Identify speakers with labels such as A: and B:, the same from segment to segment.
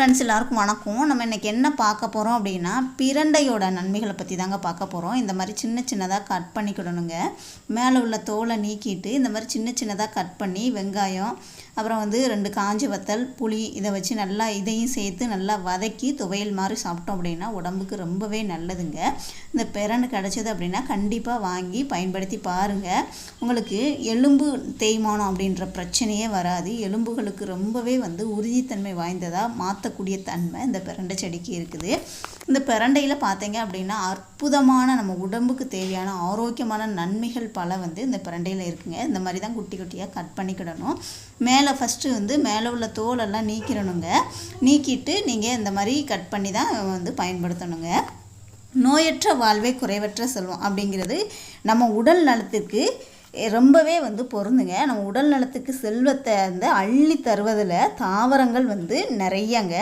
A: Friends எல்லாருக்கும் வணக்கம். நம்ம இன்றைக்கி என்ன பார்க்க போகிறோம் அப்படின்னா பிரண்டையோட நன்மைகளை பற்றி தாங்க பார்க்க போகிறோம் இந்த மாதிரி சின்ன சின்னதாக கட் பண்ணிக்கிடணுங்க மேலே உள்ள தோலை நீக்கிட்டு இந்த மாதிரி சின்ன சின்னதாக கட் பண்ணி வெங்காயம் அப்புறம் வந்து ரெண்டு காஞ்சி வத்தல் புளி இதை வச்சு நல்லா இதையும் சேர்த்து நல்லா வதக்கி துவையல் மாதிரி சாப்பிட்டோம் அப்படின்னா உடம்புக்கு ரொம்பவே நல்லதுங்க. இந்த பிறண்டு கிடச்சிது அப்படின்னா கண்டிப்பாக வாங்கி பயன்படுத்தி பாருங்கள் உங்களுக்கு எலும்பு தேய்மானம் அப்படின்ற பிரச்சனையே வராது. எலும்புகளுக்கு ரொம்பவே வந்து உறுதித்தன்மை வாய்ந்ததாக மாற்ற மாற்றக்கூடிய தன்மை இந்த பிரண்டை செடிக்கு இருக்குது. இந்த பிரண்டையில் பார்த்தீங்க அப்படின்னா அற்புதமான நம்ம உடம்புக்கு தேவையான ஆரோக்கியமான நன்மைகள் பல வந்து இந்த பிரண்டையில் இருக்குங்க. இந்த மாதிரி தான் குட்டி குட்டியாக கட் பண்ணிக்கிடணும். மேலே ஃபஸ்ட்டு வந்து மேலே உள்ள தோலெல்லாம் நீக்கிடணுங்க. நீக்கிட்டு நீங்கள் இந்த மாதிரி கட் பண்ணி தான் வந்து பயன்படுத்தணுங்க. நோயற்ற வாழ்வே குறைவற்ற செல்வம் அப்படிங்கிறது நம்ம உடல் நலத்திற்கு ரொம்பவே வந்து பொருந்துங்க. நம்ம உடல் நலத்துக்கு செல்வத்தை வந்து அள்ளி தருவதில் தாவரங்கள் வந்து நிறையங்க.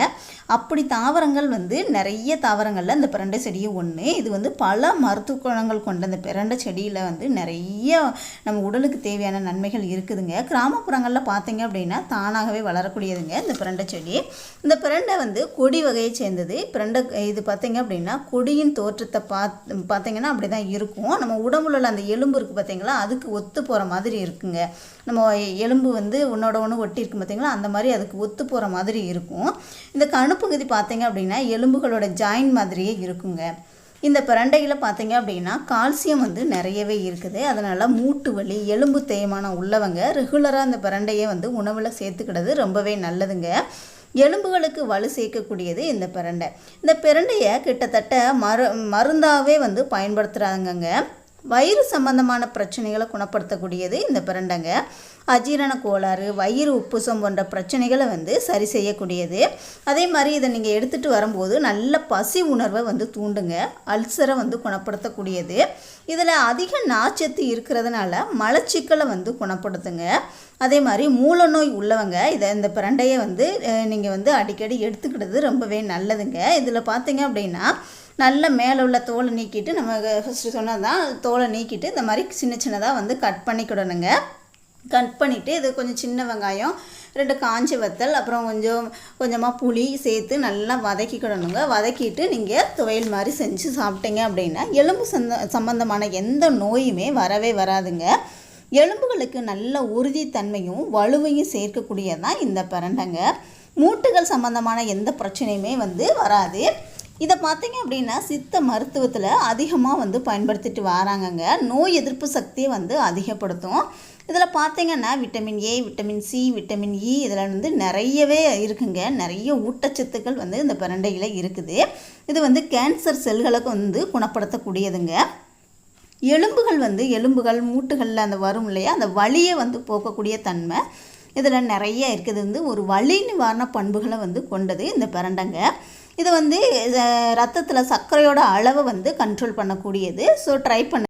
A: அப்படி தாவரங்கள் வந்து நிறைய தாவரங்களில் இந்த பிரண்டை செடியும் ஒன்று இது வந்து பல மருத்துவ குணங்கள் கொண்ட அந்த பிரண்டை செடியில் வந்து நிறைய நம்ம உடலுக்கு தேவையான நன்மைகள் இருக்குதுங்க. கிராமப்புறங்களில் பார்த்தீங்க அப்படின்னா தானாகவே வளரக்கூடியதுங்க இந்த பிரண்டை செடி. இந்த பிரண்டை வந்து கொடி வகையை சேர்ந்தது. பிரண்டை இது பார்த்தீங்க அப்படின்னா கொடியின் தோற்றத்தை பார்த்து பார்த்தீங்கன்னா அப்படி தான் இருக்கும். நம்ம உடம்புல அந்த எலும்பு இருக்குது பார்த்தீங்களா அதுக்கு ஒத்து போகிற மாதிரி இருக்குங்க. நம்ம எலும்பு வந்து உன்னோட ஒன்று ஒட்டி இருக்கும் பார்த்தீங்களா அந்த மாதிரி அதுக்கு ஒத்து போகிற மாதிரி இருக்கும். இந்த கணுப்பகுதி பார்த்தீங்க அப்படின்னா எலும்புகளோட ஜாயின் மாதிரியே இருக்குங்க. இந்த பிரண்டையில் பார்த்தீங்க அப்படின்னா கால்சியம் வந்து நிறையவே இருக்குது. அதனால் மூட்டு வலி எலும்பு தேய்மானம் உள்ளவங்க ரெகுலராக இந்த பிரண்டையை வந்து உணவில் சேர்த்துக்கிறது ரொம்பவே நல்லதுங்க. எலும்புகளுக்கு வலு சேர்க்கக்கூடியது இந்த பிரண்டை. இந்த பிரண்டையை கிட்டத்தட்ட மரு மருந்தாகவே வந்து பயன்படுத்துகிறாங்கங்க வயிறு சம்பந்தமான பிரச்சனைகளை குணப்படுத்தக்கூடியது இந்த பிரண்டைங்க. அஜீரண கோளாறு வயிறு உப்புசம் போன்ற பிரச்சனைகளை வந்து சரி செய்யக்கூடியது. அதே மாதிரி இதை நீங்கள் எடுத்துகிட்டு வரும்போது நல்ல பசி உணர்வை வந்து தூண்டுங்க. அல்சரை வந்து குணப்படுத்தக்கூடியது. இதில் அதிக நாச்சத்து இருக்கிறதுனால மலச்சிக்கலை வந்து குணப்படுத்துங்க. அதே மாதிரி மூல நோய் உள்ளவங்க இதை இந்த பிரண்டையை வந்து நீங்கள் வந்து அடிக்கடி எடுத்துக்கிட்டது ரொம்பவே நல்லதுங்க. இதில் பார்த்தீங்க அப்படின்னா நல்ல மேலே உள்ள தோலை நீக்கிட்டு நம்ம ஃபஸ்ட்டு சொன்னது தான் தோலை நீக்கிட்டு இந்த மாதிரி சின்ன சின்னதாக வந்து கட் பண்ணிக்கிடணுங்க. கட் பண்ணிவிட்டு இது கொஞ்சம் சின்ன வெங்காயம் ரெண்டு காஞ்சி வத்தல் அப்புறம் கொஞ்சம் கொஞ்சமாக புளி சேர்த்து நல்லா வதக்கிக்கிடணுங்க. வதக்கிட்டு நீங்கள் துவையல் மாதிரி செஞ்சு சாப்பிட்டீங்க அப்படின்னா எலும்பு சந்த சம்மந்தமான எந்த நோயுமே வரவே வராதுங்க. எலும்புகளுக்கு நல்ல உறுதித்தன்மையும் வலுவையும் சேர்க்கக்கூடியதான் இந்த பிரண்டைங்க. மூட்டுகள் சம்பந்தமான எந்த பிரச்சனையுமே வந்து வராது. இதை பார்த்தீங்க அப்படின்னா சித்த மருத்துவத்தில் அதிகமாக வந்து பயன்படுத்திட்டு வராங்கங்க. நோய் எதிர்ப்பு சக்தியை வந்து அதிகப்படுத்தும். இதில் பார்த்தீங்கன்னா vitamin A vitamin C vitamin E இதில் வந்து நிறையவே இருக்குங்க. நிறைய ஊட்டச்சத்துக்கள் வந்து இந்த பிரண்டையில் இருக்குது. இது வந்து கேன்சர் செல்களுக்கு வந்து குணப்படுத்தக்கூடியதுங்க. எலும்புகள் வந்து எலும்புகள் மூட்டுகளில் அந்த வரும் இல்லையா? அந்த வலியை வந்து போக்கக்கூடிய தன்மை இதில் நிறைய இருக்குது. வந்து ஒரு வலி நிவாரண பண்புகளை வந்து கொண்டது இந்த பிரண்டைங்க. இது வந்து ரத்தத்தில் சர்க்கரையோட அளவை வந்து கண்ட்ரோல் பண்ணக்கூடியது. ஸோ ட்ரை பண்ண.